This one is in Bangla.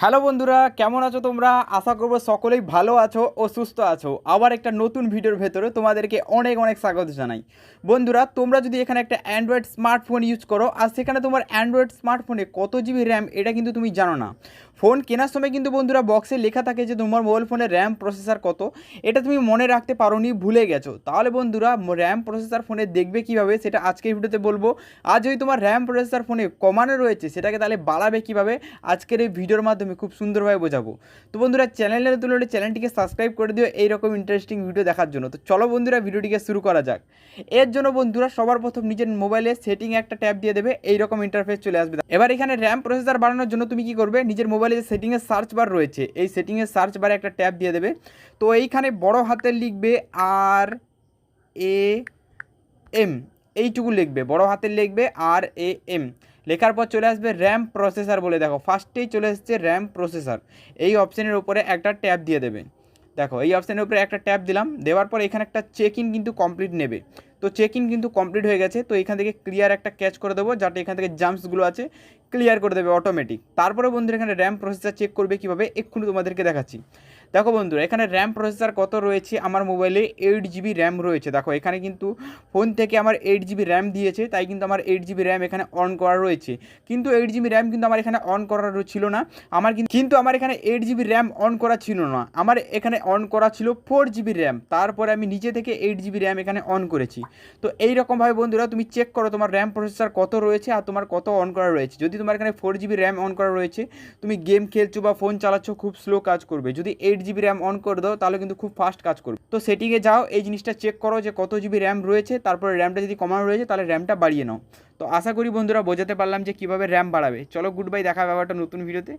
হ্যালো বন্ধুরা, কেমন আছো তোমরা? আশা করব সকলেই ভালো আছো ও সুস্থ আছো। আবার একটা নতুন ভিডিওর ভেতরে তোমাদেরকে অনেক অনেক স্বাগত জানাই। বন্ধুরা, তোমরা যদি এখানে একটা অ্যান্ড্রয়েড স্মার্টফোন ইউজ করো, আর সেখানে তোমার অ্যান্ড্রয়েড স্মার্টফোনে কত জিবি র্যাম এটা কিন্তু তুমি জানো না। ফোন কেনার সময় কিন্তু বন্ধুরা বক্সে লেখা থাকে যে তোমার মোবাইল ফোনের র্যাম প্রসেসর কত? এটা তুমি মনে রাখতে পারোনি, ভুলে গেছো। তাহলে বন্ধুরা র্যাম প্রসেসর ফোনে দেখবে কীভাবে সেটা আজকের ভিডিওতে বলব। আর যদি তোমার র্যাম প্রসেসর ফোনে কমানো রয়েছে, সেটাকে তাহলে বাড়াবে কীভাবে? আজকের এই ভিডিওর মাধ্যমে খুব সুন্দরভাবে বোঝাবো। তো বন্ধুরা চ্যানেলের তুলে চ্যানেলটিকে সাবস্ক্রাইব করে দিও এইরকম ইন্টারেস্টিং ভিডিও দেখার জন্য। তো চলো বন্ধুরা ভিডিওটিকে শুরু করা যাক। এর জন্য বন্ধুরা, সবার প্রথম নিজের মোবাইলে সেটিং একটা ট্যাব দিয়ে দেবে, এইরকম ইন্টারফেস চলে আসবে। এবার এখানে র্যাম প্রসেসর বাড়ানোর জন্য তুমি কি করবে? নিজের মোবাইলে যে সেটিংয়ের সার্চ বার রয়েছে। এই সেটিংয়ের সার্চ বারে একটা ট্যাব দিয়ে দেবে। তো এইখানে বড় হাতের লিখবে আর এ এম এইটুকু লিখবে। বড় হাতের লিখবে আর এ এম লেখার পর চলে আসবে র্যাম প্রসেসর বলে। দেখো ফার্স্টেই চলে এসছে র্যাম প্রসেসর এই অপশানের উপরে একটা ট্যাব দিয়ে দেবে। দেখো, এই অপশানের উপরে একটা ট্যাব দিলাম। দেওয়ার পর এখানে একটা চেক ইন কিন্তু কমপ্লিট নেবে। তো চেক ইন কিন্তু কমপ্লিট হয়ে গেছে। তো এখান থেকে ক্লিয়ার একটা ক্যাচ করে দেবো, যাতে এখান থেকে জাম্পসগুলো আছে ক্লিয়ার করে দেবে অটোমেটিক তারপরে বন্ধুরা এখানে র্যাম প্রসেসর চেক করবে কীভাবে, এক্ষুনি তোমাদেরকে দেখাচ্ছি। দেখো বন্ধুরা, এখানে র্যাম প্রসেসর কত রয়েছে? আমার মোবাইলে এইট জিবি র্যাম রয়েছে। দেখো, এখানে কিন্তু ফোন থেকে আমার এইট জিবি র্যাম দিয়েছে, তাই কিন্তু আমার এইট জিবি র্যাম এখানে অন করা রয়েছে। কিন্তু এইট জিবি র্যাম কিন্তু আমার এখানে অন করা ছিল না। আমার কিন্তু আমার এখানে এইট জিবি র্যাম অন করা ছিল না। আমার এখানে অন করা ছিল ফোর জিবি র্যাম তারপরে আমি নিজে থেকে এইট জিবি র্যাম এখানে অন করেছি। তো এই এইরকমভাবে বন্ধুরা, তুমি চেক করো তোমার র্যাম প্রসেসর কত রয়েছে আর তোমার কত অন করা রয়েছে। যদি তোমার এখানে ফোর জিবি র্যাম অন করা রয়েছে, তুমি গেম খেলছো বা ফোন চালাচ্ছ, খুব স্লো কাজ করবে। যদি এইট জিবি র্যাম অন করে দাও, তাহলে কিন্তু খুব ফাস্ট কাজ করবে। তো সেটিংয়ে যাও, এই জিনিসটা চেক করো যে কত জিবি র্যাম রয়েছে, তারপরে র্যামটা যদি কমানো রয়েছে, তাহলে র্যামটা বাড়িয়ে নাও। তো আশা করি বন্ধুরা বোঝাতে পারলাম যে কীভাবে র্যাম বাড়াবে। চলো গুড বাই দেখা ব্যাপারটা নতুন ভিডিওতে